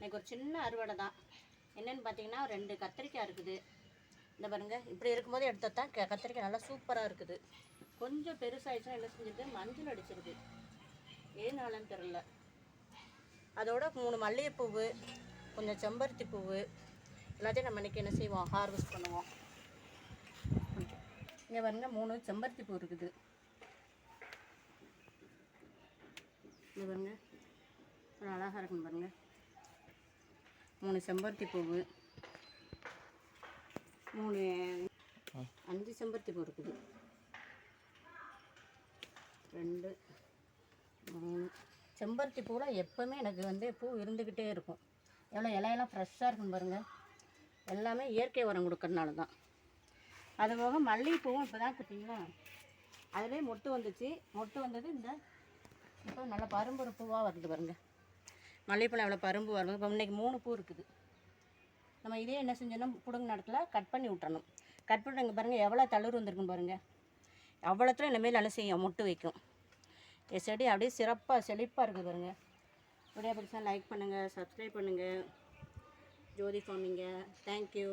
இன்றைக்கி இன்னைக்கு ஒரு சின்ன அறுவடை தான். என்னென்னு பார்த்தீங்கன்னா ரெண்டு கத்திரிக்காய் இருக்குது. இந்த பாருங்க இப்படி இருக்கும்போது எடுத்தால் தான் க- கத்திரிக்காய் நல்லா சூப்பராக இருக்குது. கொஞ்சம் பெருசாகிடுச்சுன்னா என்ன செஞ்சுருக்கு மஞ்சள் அடிச்சிருக்கு ஏனாலன்னு தெரில அதோட மூணு மல்லிகைப்பூவு கொஞ்சம் செம்பருத்தி பூவு எல்லாத்தையும் நம்ம இன்றைக்கி என்ன செய்வோம்? ஹார்வெஸ்ட் பண்ணுவோம். இங்கே பாருங்க மூணு செம்பருத்தி பூ இருக்குது. இங்கே பாருங்க அழகாக இருக்கும் பாருங்கள் மூணு செம்பருத்தி பூவு. மூணு அஞ்சு செம்பருத்தி பூ இருக்குது. ரெண்டு மூணு. செம்பருத்தி பூவில் எப்போவுமே எனக்கு வந்து பூ இருந்துக்கிட்டே இருக்கும். எவ்வளோ இலையெல்லாம் ஃப்ரெஷ்ஷாக இருக்கும் பாருங்கள் எல்லாமே இயற்கை உரம் கொடுக்கறனால தான். அது போக மல்லிகைப்பூவும் இப்போ தான் பார்த்தீங்களா அதிலே மொட்டு வந்துச்சு. மொட்டு வந்தது இந்த இப்போ நல்ல பரும்பு பூவாக வருது பாருங்க. மல்லிகைப்பழம் எவ்வளோ பரும்பு வரும் இப்போ இன்றைக்கி மூணு பூ இருக்குது. நம்ம இதே என்ன செஞ்சோம்னா பிடுங்க நேரத்தில் கட் பண்ணி விட்டுறணும். கட் பண்ணுறங்க பாருங்கள் எவ்வளோ தளிர் வந்திருக்கும் பாருங்கள் அவ்வளோத்துல இனிமேல் நல்லா செய்யும் முட்டு வைக்கும். என் செடி அப்படியே சிறப்பாக செழிப்பாக இருக்குது பாருங்கள் அப்படியே பிடிச்சா லைக் பண்ணுங்கள் சப்ஸ்கிரைப் பண்ணுங்கள் ஜோதி ஃபார்மிங்க தேங்க்யூ